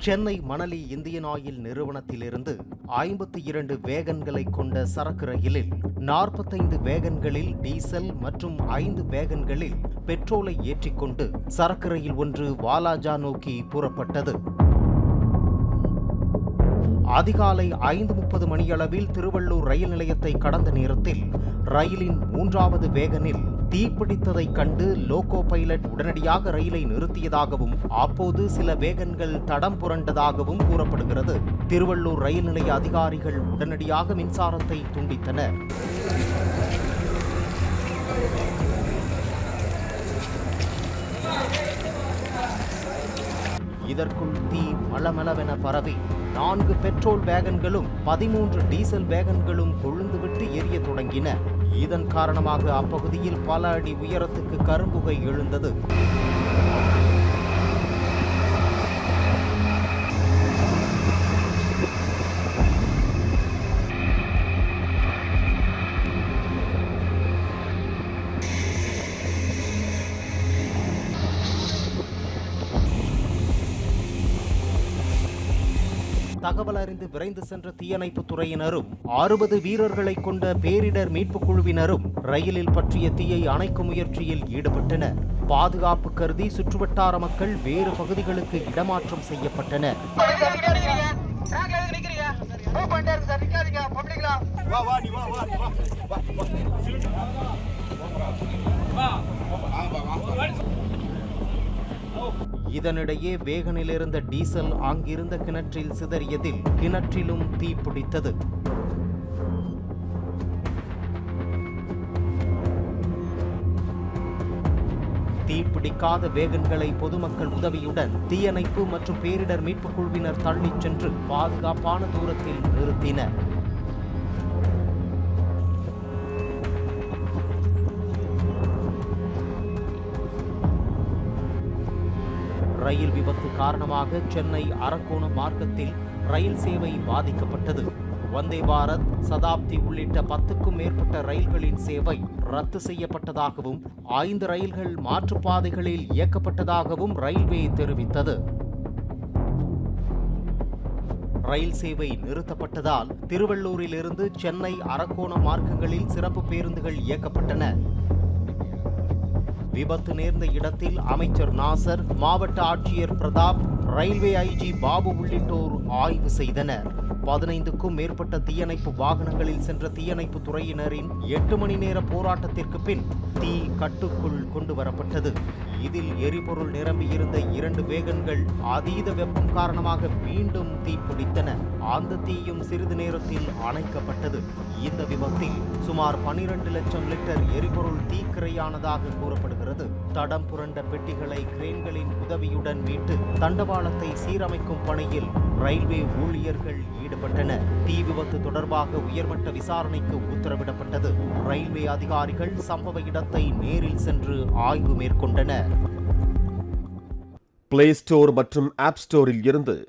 Chennai Manali Indian oil நிறுவனத்திலிருந்து ஐம்பத்தி இரண்டு வேகன்களை கொண்ட சரக்கு ரயிலில் நாற்பத்தைந்து வேகன்களில் டீசல் மற்றும் ஐந்து வேகன்களில் பெட்ரோலை ஏற்றிக்கொண்டு சரக்கு ரயில் ஒன்று வாலாஜா நோக்கி புறப்பட்டது. அதிகாலை ஐந்து முப்பது மணியளவில் திருவள்ளூர் ரயில் நிலையத்தை கடந்த நேரத்தில் ரயிலின் மூன்றாவது வேகனில் தீப்பிடித்ததைக் கண்டு லோகோ பைலட் உடனடியாக ரயிலை நிறுத்தியதாகவும் அப்போது சில வேகன்கள் தடம் புரண்டதாகவும் கூறப்படுகிறது. திருவள்ளூர் ரயில் நிலைய அதிகாரிகள் உடனடியாக மின்சாரத்தை துண்டித்தனர். இதற்குள் தீ மளமளவென பரவி நான்கு பெட்ரோல் வேகன்களும் பதிமூன்று டீசல் வேகன்களும் கொழுந்துவிட்டு எரிய தொடங்கின. இதன் காரணமாக அப்பகுதியில் பல அடி உயரத்துக்கு கரும்புகை எழுந்தது. தகவல் அறிந்து விரைந்து சென்ற தீயணைப்பு துறையினரும் அறுபது வீரர்களை கொண்ட பேரிடர் மீட்புக் குழுவினரும் ரயிலில் பற்றிய தீயை அணைக்கும் முயற்சியில் ஈடுபட்டனர் பாதுகாப்பு கருதி சுற்றுவட்டார மக்கள் வேறு பகுதிகளுக்கு இடமாற்றம் செய்யப்பட்டனர் இதனிடையே வேகனிலிருந்த டீசல் அங்கிருந்த கிணற்றில் சிதறியதில் கிணற்றிலும் தீப்பிடித்தது தீப்பிடிக்காத வேகன்களை பொதுமக்கள் உதவியுடன் தீயணைப்பு மற்றும் பேரிடர் மீட்புக் குழுவினர் தள்ளிச் சென்று பாதுகாப்பான தூரத்தில் நிறுத்தினர். ரயில் விபத்து காரணமாக சென்னை அரக்கோணம் மார்க்கத்தில் ரயில் சேவை பாதிக்கப்பட்டது. வந்தே பாரத் சதாப்தி உள்ளிட்ட பத்துக்கும் மேற்பட்ட ரயில்களின் சேவை ரத்து செய்யப்பட்டதாகவும் ஐந்து ரயில்கள் மாற்றுப்பாதைகளில் இயக்கப்பட்டதாகவும் ரயில்வே தெரிவித்தது. ரயில் சேவை நிறுத்தப்பட்டதால் திருவள்ளூரிலிருந்து சென்னை அரக்கோணம் மார்க்கங்களில் சிறப்பு பேருந்துகள் இயக்கப்பட்டன. விபத்து நேர்ந்த இடத்தில் அமைச்சர் நாசர் மாவட்ட ஆட்சியர் பிரதாப் ரயில்வே ஐஜி பாபு உள்ளிட்டோர் ஆய்வு செய்தனர். பதினைந்துக்கும் மேற்பட்ட தீயணைப்பு வாகனங்களில் சென்ற தீயணைப்பு துறையினரின் எட்டு மணி நேர போராட்டத்திற்கு பின் தீ கட்டுக்குள் கொண்டு வரப்பட்டது. இதில் எரிபொருள் நிரம்பியிருந்த இரண்டு வேகன்கள் அதீத வெப்பம் காரணமாக மீண்டும் தீப்பிடித்தன. அந்த தீயும் சிறிது நேரத்தில் அணைக்கப்பட்டது. இந்த விபத்தில் சுமார் பனிரெண்டு லட்சம் லிட்டர் எரிபொருள் தீக்கிரையானதாக கூறப்படுகிறது. தடம் புரண்ட பெட்டிகளை கிரேன்களின் உதவியுடன் மீட்டு தண்டவாளத்தை சீரமைக்கும் பணியில் ரயில்வே ஊழியர்கள் ஈடுபட்டனர். தீ விபத்து தொடர்பாக உயர்மட்ட விசாரணைக்கு உத்தரவிடப்பட்டது. ரயில்வே அதிகாரிகள் சம்பவ இடத்தை நேரில் சென்று ஆய்வு மேற்கொண்டனர். பிளே ஸ்டோர் மற்றும் ஆப் ஸ்டோரில் இருந்து